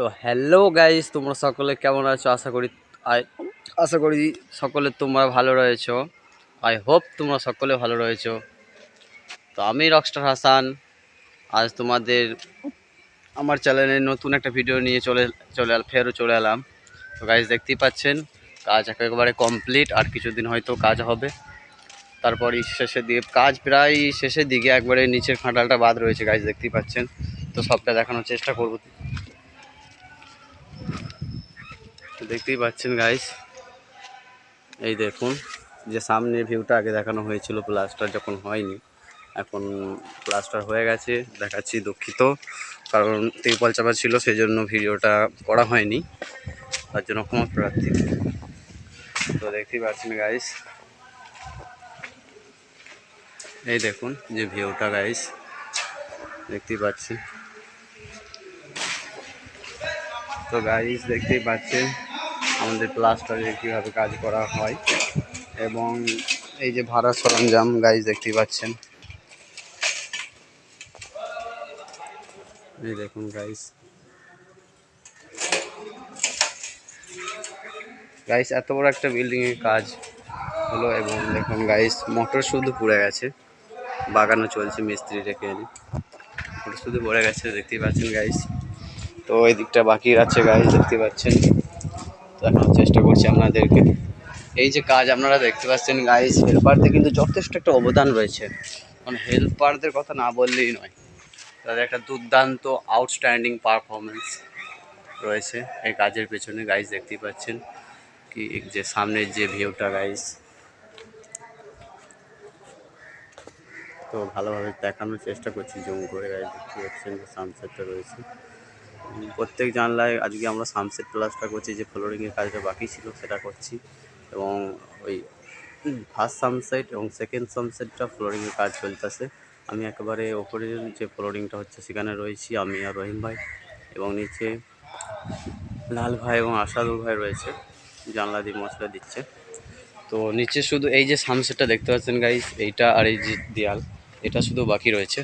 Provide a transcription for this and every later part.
তো hello guys তোমরা সকলে কেমন আছো? আশা করি আশা করি সকলে তোমরা ভালো রয়েছো। আই হোপ তোমরা সকলে ভালো রয়েছো। তো আমি রকস্টার হাসান আজ তোমাদের আমার চ্যানেলে নতুন একটা ভিডিও নিয়ে চলে চলে ফেরও চলে এলাম। তো গাইস দেখতেই পাচ্ছেন, কাজ একেবারে কমপ্লিট আর কিছুদিন হয়তো কাজ হবে। তারপরই শেষের দিকে, কাজ প্রায় শেষের দিকে, একবারে নিচের খাঁটালটা বাদ রয়েছে গাইস দেখতেই পাচ্ছেন। তো সবটা দেখানোর চেষ্টা করব। দেখতেই পাচ্ছেন গাইস এই দেখুন, যে সামনে ভিউটা আগে দেখানো হয়েছিল প্লাস্টার যখন হয়নি, এখন প্লাস্টার হয়ে গেছে, দেখাচ্ছি দুঃখিত, কারণ তিরপল চাপা ছিল সেই জন্য ভিডিওটা করা হয়নি, তার জন্য ক্ষমা প্রার্থী। তো দেখতেই পাচ্ছেন গাইস এই দেখুন, যে ভিউটা গাইস দেখতেই পাচ্ছি তো গাইস দেখতেই পাচ্ছেন আমাদের প্লাস্টারে কীভাবে কাজ করা হয় এবং এই যে ভাড়া সরঞ্জাম গাইস দেখতেই পাচ্ছেন। এই দেখুন গাইস গাইস এত বড় একটা বিল্ডিং এর কাজ হলো এবং দেখুন গাইস মোটর শুধু পুড়ে গেছে। বাগানো চলছে, মিস্ত্রি রেখে এনে। মোটর শুধু পড়ে গেছে, দেখতেই পাচ্ছেন গাইস তো এই দিকটা বাকি আছে গাইস দেখতে পাচ্ছেন। দেখানোর চেষ্টা করছি আপনাদেরকে। এই যে কাজ আপনারা দেখতে পাচ্ছেন গাইস হেল্পারদের কিন্তু যথেষ্ট একটা অবদান রয়েছে। মানে হেল্পারদের কথা না বললেই নয়। তাদের একটা দুর্দান্ত আউটস্ট্যান্ডিং পারফরমেন্স রয়েছে এই কাজের পেছনে গাইস দেখতেই পাচ্ছেন কি যে সামনের যে ভিউটা গাইস তো ভালোভাবে দেখানোর চেষ্টা করছি জুম করে গাইস দেখতে পাচ্ছেন যে সানসেটটা রয়েছে। প্রত্যেক জানলায় আজকে আমরা সানসেট প্লাসটা করছি, যে ফ্লোরিংয়ের কাজটা বাকি ছিল সেটা করছি। এবং ওই ফার্স্ট সানসেট এবং সেকেন্ড সানসেটটা ফ্লোরিংয়ের কাজ চলতেছে। আমি একেবারে ওপরের যে ফ্লোরিংটা হচ্ছে সেখানে রয়েছি, আমি আর রহিম ভাই এবং নিচে লাল ভাই এবং আসাদুল ভাই রয়েছে, জানলা দিয়ে মশলা দিচ্ছে। তো নিচে শুধু এই যে সানসেটটা দেখতে পাচ্ছেন গাইস এইটা আর এই যে দেয়াল, এটা শুধু বাকি রয়েছে।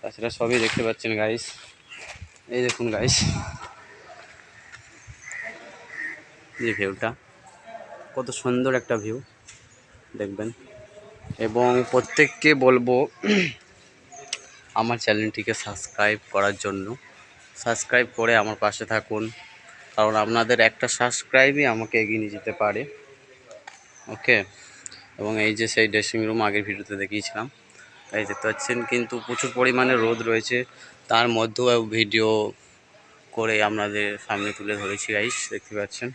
তাছাড়া সবই দেখতে পাচ্ছেন গাইস এই দেখুন গাইস যে ভিউটা কত সুন্দর একটা ভিউ দেখবেন। এবং প্রত্যেককে বলব, আমার চ্যানেলটিকে সাবস্ক্রাইব করার জন্য। সাবস্ক্রাইব করে আমার পাশে থাকুন। কারণ আপনাদের একটা সাবস্ক্রাইবই আমাকে এগিয়ে নিয়ে যেতে পারে। ওকে এবং এই যে সেই ড্রেসিং রুম আগের ভিডিওতে দেখিয়েছিলাম। এই দেখতে পাচ্ছেন, কিন্তু প্রচুর পরিমাণে রোদ রয়েছে। তার মধ্যেও ভিডিও করে আপনাদের সামনে তুলে ধরেছি গাইস দেখতে পাচ্ছেন।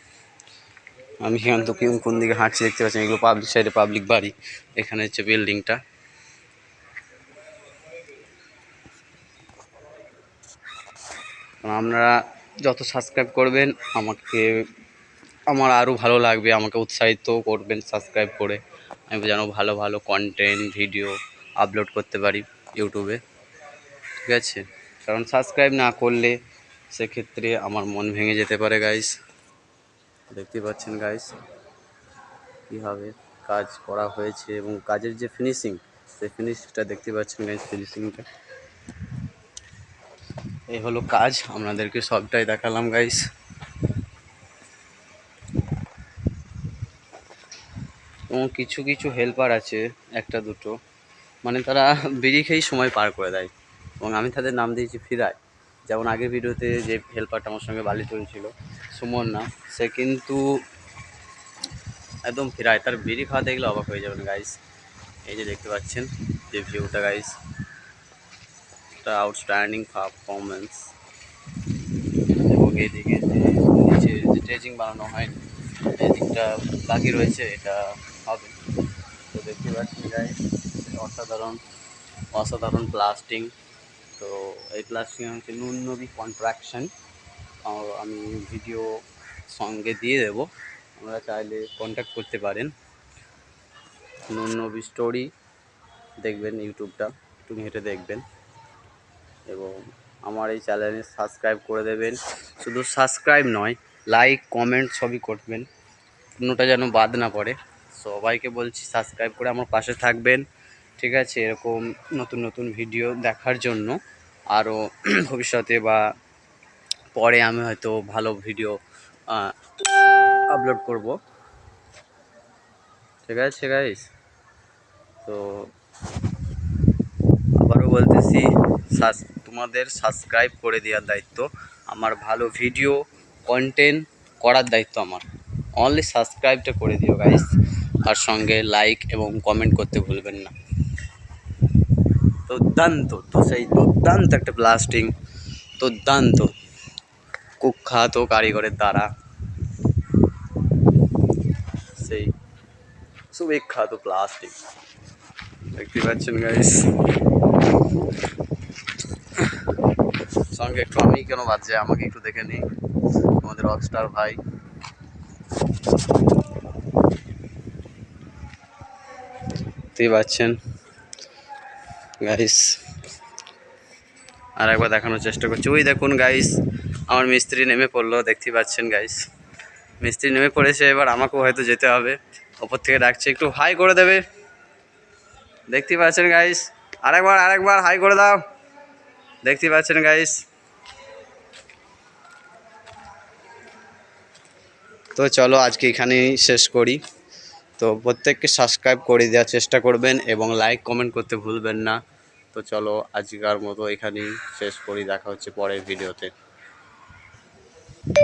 আমি সেখান থেকে কোন দিকে হাঁটছি দেখতে পাচ্ছেন, এগুলো পাবলিক সাইডে পাবলিক বাড়ি। এখানে হচ্ছে বিল্ডিংটা আপনারা যত সাবস্ক্রাইব করবেন, আমাকে আমার আরও ভালো লাগবে, আমাকে উৎসাহিত করবেন সাবস্ক্রাইব করে। আমি যেন ভালো ভালো কন্টেন্ট ভিডিও আপলোড করতে পারি ইউটিউবে ঠিক আছে? কারণ সাবস্ক্রাইব না করলে সেক্ষেত্রে আমার মন ভেঙে যেতে পারে গাইস দেখতে পাচ্ছেন গাইস কীভাবে কাজ করা হয়েছে এবং কাজের যে ফিনিশিং সেই ফিনিশটা দেখতে পাচ্ছেন গাইস ফিনিশিংটা এই হলো কাজ, আপনাদেরকে সবটাই দেখালাম গাইস এবং কিছু কিছু হেল্পার আছে, একটা, দুটো। মানে তারা বিড়ি খেয়েই সময় পার করে দেয়। এবং আমি তাদের নাম দিয়েছি ফিরায়। যেমন আগের ভিডিওতে যে হেল্পারটা আমার সঙ্গে বালি চলছিল সুমন না সে কিন্তু একদম ফিরায়। তার বিড়ি খাওয়া দেখলে অবাক হয়ে যাবেন গাইস এই যে দেখতে পাচ্ছেন, যে ভিউটা গাইস একটা আউটস্ট্যান্ডিং পারফরমেন্স এবং এইদিকে যে ট্রেজিং বানানো হয়নি এই দিকটা বাকি রয়েছে, এটা হবে। তো দেখতে পাচ্ছেন গাই অসাধারণ অসাধারণ প্লাস্টিং তো এই প্লাস্টিং হচ্ছে নুন নবী কন্ট্রাকশন আমি ভিডিও সঙ্গে দিয়ে দেবো। আপনারা চাইলে কন্ট্যাক্ট করতে পারেন। নুননবী স্টোরি দেখবেন ইউটিউবটা, একটু ঘেঁটে দেখবেন। এবং আমার এই চ্যানেলে সাবস্ক্রাইব করে দেবেন। শুধু সাবস্ক্রাইব নয় লাইক কমেন্ট সবই করবেন। কোনোটা যেন বাদ না পড়ে। সবাইকে বলছি সাবস্ক্রাইব করে আমার পাশে থাকবেন। ঠিক আছে, এরকম নতুন নতুন ভিডিও দেখার জন্য। আরও ভবিষ্যতে বা পরে আমি হয়তো ভালো ভিডিও আপলোড করব। ঠিক আছে গাইস তো আবারও বলতেছি সাস- তোমাদের সাবস্ক্রাইব করে দেওয়ার দায়িত্ব। আমার ভালো ভিডিও কন্টেন্ট করার দায়িত্ব আমার। অনলি সাবস্ক্রাইবটা করে দিও গাইস আর সঙ্গে লাইক এবং কমেন্ট করতে ভুলবেন না। দুর্দান্ত, তো সেই দুর্দান্ত একটা ব্লাস্টিং দুর্দান্ত। কুখ্যাত কারিগরের দ্বারা। সেই সুবিখ্যাত প্লাস্টিক দেখতে পাচ্ছেন গাইস সঙ্গে একটু আমি কেন বাজছে আমাকে একটু দেখে নিই আমাদের রকস্টার ভাই। দেখতেই পাচ্ছেন? গাইস আর একবার দেখানোর চেষ্টা করছি। ওই দেখুন গাইস আমার মিস্ত্রি নেমে পড়ল দেখতে পাচ্ছেন গাইস মিস্ত্রি নেমে পড়েছে, এবার আমাকেও হয়তো যেতে হবে। ওপর থেকে ডাকছে, একটু হাই করে দেবে। দেখতে পাচ্ছেন গাইস আরেকবার আরেকবার হাই করে দাও। দেখতে পাচ্ছেন গাইস তো চলো, আজকে এখানেই শেষ করি। তো প্রত্যেককে সাবস্ক্রাইব করে দেওয়ার চেষ্টা করবেন এবং লাইক কমেন্ট করতে ভুলবেন না। তো চলো আজকার মতো এখানেই শেষ করি, দেখা হচ্ছে পরের ভিডিওতে